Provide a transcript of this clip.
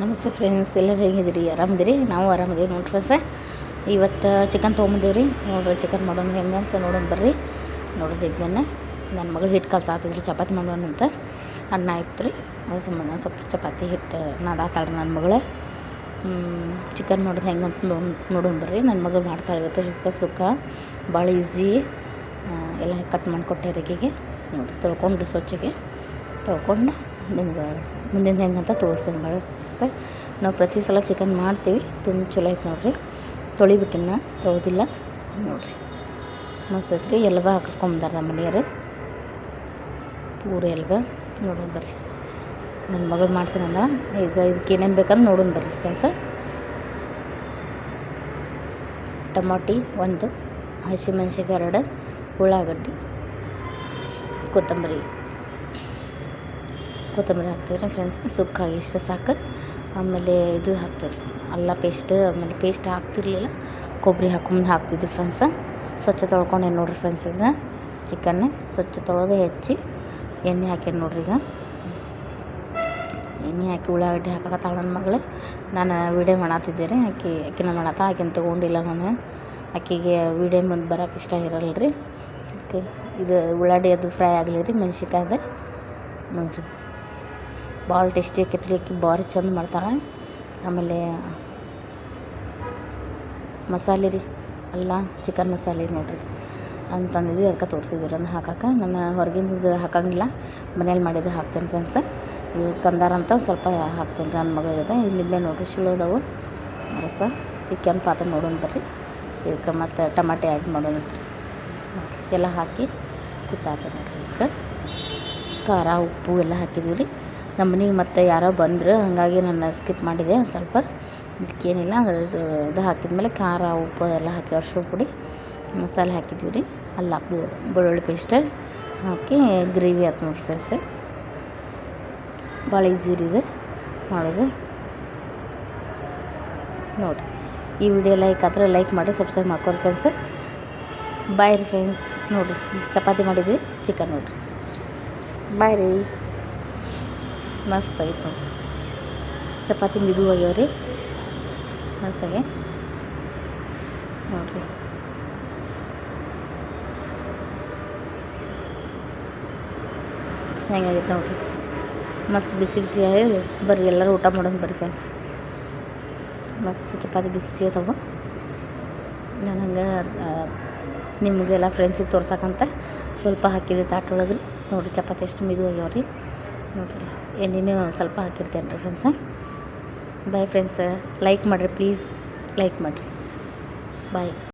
ನಮಸ್ತೆ ಫ್ರೆಂಡ್ಸ್ ಎಲ್ಲರೂ ಹೇಗಿದ್ದೀರಿ? ಆರಾಮದಿರಿ ನಾವು ಆರಾಮದೀವಿ ನೋಡ್ರಿ ಫ್ರೆಂಡ್ಸ ಇವತ್ತು ಚಿಕನ್ ತೊಗೊಂಬಂದೀವಿ ರೀ ನೋಡ್ರಿ ಚಿಕನ್ ಮಾಡೋಣ ಹೆಂಗೆ ಅಂತ ನೋಡೋಣ ಬರ್ರಿ. ನೋಡ್ರಿ ದಿಬ್ಬನ್ನ ನನ್ನ. ಮಗಳು ಹಿಟ್ಟು ಕಲ್ಸಾತಿದ್ರು ಚಪಾತಿ ಮಾಡೋಣ ಅಂತ. ಅನ್ನ ಇತ್ತು ರೀ ಅದು ಸುಮ್ಮನೆ ಸ್ವಲ್ಪ ಚಪಾತಿ ಹಿಟ್ಟು ನಾದಾತಾಳ್ರಿ ನನ್ನ ಮಗಳು. ಚಿಕನ್ ಮಾಡೋದು ಹೆಂಗೆ ಅಂತ ನೋಡೋಣ ಬರ್ರಿ. ನನ್ನ ಮಗಳು ಮಾಡ್ತಾಳೆ ಇವತ್ತು ಸುಕ್ಕ ಸುಕ್ಕ. ಭಾಳ ಈಸಿ ಎಲ್ಲ ಕಟ್ ಮಾಡಿಕೊಟ್ಟೆ ರೀಗೆ ನೋಡಿರಿ, ತೊಳ್ಕೊಂಡ್ರಿ ಸ್ವಚ್ಛಗೆ. ತೊಳ್ಕೊಂಡು ನಿಮ್ಗೆ ಮುಂದಿನ ಹೆಂಗೆ ಅಂತ ತೋರಿಸ್ತೀನಿ ಭಾಳ ನಾವು ಪ್ರತಿ ಸಲ ಚಿಕನ್ ಮಾಡ್ತೀವಿ, ತುಂಬ ಚಲೋ ಐತೆ ನೋಡಿರಿ. ತೊಳಿಬೇಕಿನ್ನ, ತೊಳೆದಿಲ್ಲ, ನೋಡಿರಿ. ಮಸ್ತ್ ಐತ್ರಿ ಎಲ್ಬ ಹಾಕಿಸ್ಕೊಂಬಂದಾರ ನಮ್ಮ ಮನೆಯವರು. ಪೂರ ಎಲ್ಬ, ನೋಡೋಣ ಬರ್ರಿ. ನನ್ನ ಮಗಳು ಮಾಡ್ತೀನಿ ಅಂದ ಈಗ ಇದಕ್ಕೆ ಏನೇನು ಬೇಕಂತ ನೋಡೋಣ ಬರ್ರಿ ಫ್ರೆಂಡ್ಸ ಟಮಾಟಿ ಒಂದು ಹಸಿಮೆಣ್ಸಿಕಾಯಿ ಎರಡು, ಉಳ್ಳಾಗಡ್ಡಿ, ಕೊತ್ತಂಬರಿ. ಕೊತ್ತಂಬರಿ ಹಾಕ್ತೀವಿ ರೀ ಫ್ರೆಂಡ್ಸ್ ಸುಕ್ಕಾಗಿ ಇಷ್ಟು ಸಾಕು ಆಮೇಲೆ ಇದು ಹಾಕ್ತೀವಿ ರೀ ಅಲ್ಲ ಪೇಸ್ಟ್ ಆಮೇಲೆ ಪೇಸ್ಟ್ ಹಾಕ್ತಿರ್ಲಿಲ್ಲ. ಕೊಬ್ಬರಿ ಹಾಕೊಂಬಂದು ಹಾಕ್ತಿದ್ವಿ ಫ್ರೆಂಡ್ಸ ಸ್ವಚ್ಛ ತೊಳ್ಕೊಂಡೆ ನೋಡಿರಿ ಫ್ರೆಂಡ್ಸ್ ಇದು ಚಿಕನ್ನ ಸ್ವಚ್ಛ ತೊಳೆದು ಹೆಚ್ಚಿ ಎಣ್ಣೆ ಹಾಕ್ಯಾನ ನೋಡ್ರಿ ಈಗ. ಎಣ್ಣೆ ಹಾಕಿ ಉಳ್ಳಾಗಡ್ಡಿ ಹಾಕಕತ್ತಾಳ ನನ್ನ ಮಗಳು. ನಾನು ವೀಡಿಯೋ ಮಾಡತ್ತಿದ್ದೆ ರೀ. ಆಕೆ, ಆಕಿನ ಮಾಡತ್ತಾಳ ಆಕಿನ ತೊಗೊಂಡಿಲ್ಲ ನಾನು. ಆಕೆಗೆ ವೀಡಿಯೋ ಮುಂದೆ ಬರೋಕೆ ಇಷ್ಟ ಇರಲ್ಲ ರೀ. ಓಕೆ ಇದು ಉಳ್ಳಾಗಡ್ಡೆ ಅದು ಫ್ರೈ ಆಗಲಿ ರೀ ಮೆಣ್ಸಿಕಾಯ್ದು ನೋಡಿರಿ. ಭಾಳ ಟೇಸ್ಟಿ ಆಕೈತೆ ರೀ ಆಕಿ, ಭಾರಿ ಚಂದ ಮಾಡ್ತಾಳೆ. ಆಮೇಲೆ ಮಸಾಲೆ ರೀ, ಅಲ್ಲ ಚಿಕನ್ ಮಸಾಲೆ ನೋಡಿರಿ. ಅಂತಂದಿದ್ವಿ ಅದಕ್ಕೆ ತೋರಿಸಿದ್ವಿ ಅದನ್ನು ಹಾಕಕ್ಕೆ ನಾನು ಹೊರಗಿಂದ ಹಾಕಂಗಿಲ್ಲ ಮನೇಲಿ ಮಾಡಿದ್ದು ಹಾಕ್ತೇನೆ ಫ್ರೆಂಡ್ಸ ಇವು ತಂದಾರಂತ ಸ್ವಲ್ಪ ಹಾಕ್ತೇನೆ ರೀ ನನ್ನ ಮಗಳಿಗೆ ಇಲ್ಲಿ ನಿಂಬೆ ನೋಡಿರಿ ಶಿಳೋದವು ರಸ, ಈ ಕೆಂಪು ಪಾತ್ರೆ ನೋಡೋಣ ಬರ್ರಿ. ಇದಕ್ಕೆ ಮತ್ತು ಟಮಾಟೆ ಆ್ಯಡ್ ಮಾಡೋಣ ಎಲ್ಲ ಹಾಕಿ ಕುಚ್ಚಾಕ ನೋಡಿರಿ ಇದಕ್ಕೆ. ಖಾರ, ಉಪ್ಪು ಎಲ್ಲ ಹಾಕಿದ್ವಿ ರೀ. ನಮ್ಮ ಮನೆಗೆ ಮತ್ತೆ ಯಾರೋ ಬಂದರು, ಹಾಗಾಗಿ ನಾನು ಸ್ಕಿಪ್ ಮಾಡಿದೆ ಒಂದು ಸ್ವಲ್ಪ. ಇದಕ್ಕೇನಿಲ್ಲ ಅದು ಇದು ಹಾಕಿದ್ಮೇಲೆ ಖಾರ, ಉಪ್ಪು ಎಲ್ಲ ಹಾಕಿ ಅರ್ಶಿಣ ಪುಡಿ, ಮಸಾಲೆ ಹಾಕಿದ್ವಿ ರೀ, ಅಲ್ಲ ಬೆಳ್ಳುಳ್ಳಿ ಪೇಸ್ಟ್ ಹಾಕಿ ಗ್ರೇವಿ ಆಯ್ತು ನೋಡಿರಿ ಫ್ರೆಂಡ್ಸ್ ಭಾಳ ಈಸಿ ರೀ ಇದು ಮಾಡೋದು. ನೋಡಿರಿ, ಈ ವಿಡಿಯೋ ಲೈಕ್ ಆದರೆ ಲೈಕ್ ಮಾಡಿ ಸಬ್ಸ್ಕ್ರೈಬ್ ಮಾಡ್ಕೊರಿ ಫ್ರೆಂಡ್ಸ್ ಬಾಯ್ ರೀ ಫ್ರೆಂಡ್ಸ್ ನೋಡಿರಿ, ಚಪಾತಿ ಮಾಡಿದ್ವಿ ಚಿಕನ್ ನೋಡಿರಿ. ಬಾಯ್ ರೀ. ಮಸ್ತ್ ನೋಡಿರಿ. ಚಪಾತಿ ಮಿದು ಆಗ್ಯಾವ ರೀ ಮಸ್ತಾಗೆ ನೋಡಿರಿ. ಹೆಂಗಾಗೈತೆ ನೋಡಿರಿ. ಮಸ್ತ್ ಬಿಸಿ ಬಿಸಿ ಆಗಿ ಬರ್ರಿ ಎಲ್ಲರೂ ಊಟ ಮಾಡೋದು ಬರ್ರಿ ಫ್ರೆಂಡ್ಸ್ ಮಸ್ತ್ ಚಪಾತಿ ಬಿಸಿ ಅದಾವ. ನಾನು ಹಂಗೆ ನಿಮಗೆಲ್ಲ ಫ್ರೆಂಡ್ಸಿಗೆ ತೋರ್ಸಕ್ಕಂತ ಸ್ವಲ್ಪ ಹಾಕಿದೆ ತಾಟೊಳಗೆ ರೀ ನೋಡಿರಿ ಚಪಾತಿ ಎಷ್ಟು ಮಿದು ಆಗ್ಯಾವ ರೀ ನೋಡಿರಿ ಎಣ್ಣೆನೂ ಸ್ವಲ್ಪ ಹಾಕಿರ್ತೇನೆ ರೀ ಫ್ರೆಂಡ್ಸ ಬಾಯ್ ಫ್ರೆಂಡ್ಸ ಲೈಕ್ ಮಾಡಿರಿ ಪ್ಲೀಸ್ ಲೈಕ್ ಮಾಡಿರಿ. ಬಾಯ್